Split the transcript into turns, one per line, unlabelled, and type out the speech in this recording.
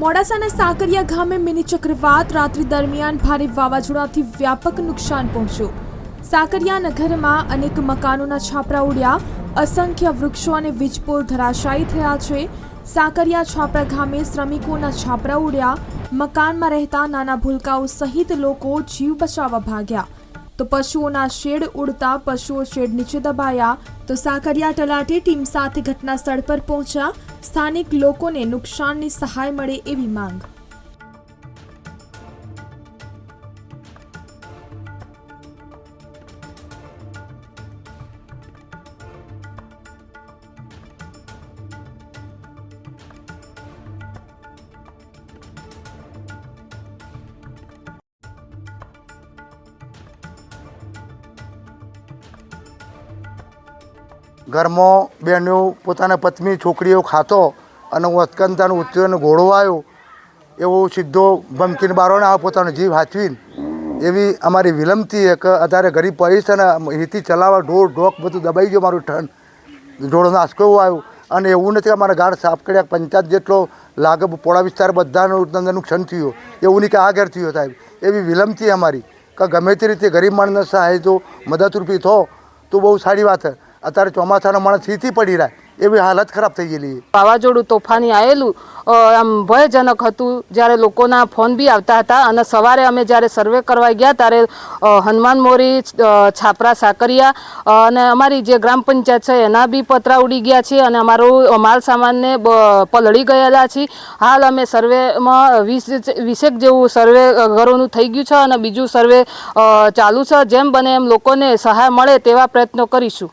મોડાસાના સાકરિયા ગામે મિની ચક્રવાત રાત્રિ દરમિયાન ભારે વાવાઝોડાથી વ્યાપક નુકસાન પહોંચ્યું. સાકરિયા નગરમાં અનેક મકાનોના છાપરા ઉડ્યા. અસંખ્ય વૃક્ષો અને વીજપોલ ધરાશાયી થયા છે. સાકરિયા છાપરા ગામે શ્રમિકોના છાપરા ઉડ્યા. મકાનમાં રહેતા નાના ભૂલકાઓ સહિત લોકો જીવ બચાવવા ભાગ્યા. તો પશુઓના શેડ ઉડતા પશુઓ શેડ નીચે દબાયા. તો સાકરિયા તલાટી ટીમ સાથે ઘટના સ્થળ પર પહોંચ્યા. સ્થાનિક લોકોને નુકસાનની સહાય મળે એવી માંગ.
ઘરમાં બહેનો પોતાના પત્ની, છોકરીઓ ખાતો અને હું અતકંતાનો ઉત્તરનો ઘોડો આવ્યો એવો સીધો ભમકીને બારો ને આવે પોતાનો જીવ હાચવીને. એવી અમારી વિલંબથી એક અત્યારે ગરીબ પડી છે ને એથી ચલાવવા ઢોર, ઢોક બધું દબાઈ ગયું મારું ઠન. ઢોળનો આસકો એવો આવ્યો. અને એવું નથી અમારા ગાઢ સાફ કર્યા, પંચાયત જેટલો લાગે પોળા વિસ્તાર બધાનું નુકસાન થયું. એવું નહીં કે આ ઘેર થયું સાહેબ. એવી વિલંબતી અમારી. કે ગમે તે રીતે ગરીબ માણસને સહાય જો મદદરૂપી થો, તો બહુ સારી વાત છે. અત્યારે ચોમાસાનો માણસ સીથી પડી રહ્યા. એવી હાલત ખરાબ થઈ ગયેલી
વાવાઝોડું તોફાની આવેલું આમ ભયજનક હતું. જ્યારે લોકોના ફોન બી આવતા હતા અને સવારે અમે જ્યારે સર્વે કરવા ગયા ત્યારે હનુમાન મોરી છાપરા, સાકરિયા અને અમારી જે ગ્રામ પંચાયત છે એના બી પતરા ઉડી ગયા છે અને અમારું માલ સામાનને પલળી ગયેલા છે. હાલ અમે સર્વેમાં વીસ, વીસેક જેવું સર્વે ઘરોનું થઈ ગયું છે અને બીજું સર્વે ચાલુ છે. જેમ બને એમ લોકોને સહાય મળે તેવા પ્રયત્નો કરીશું.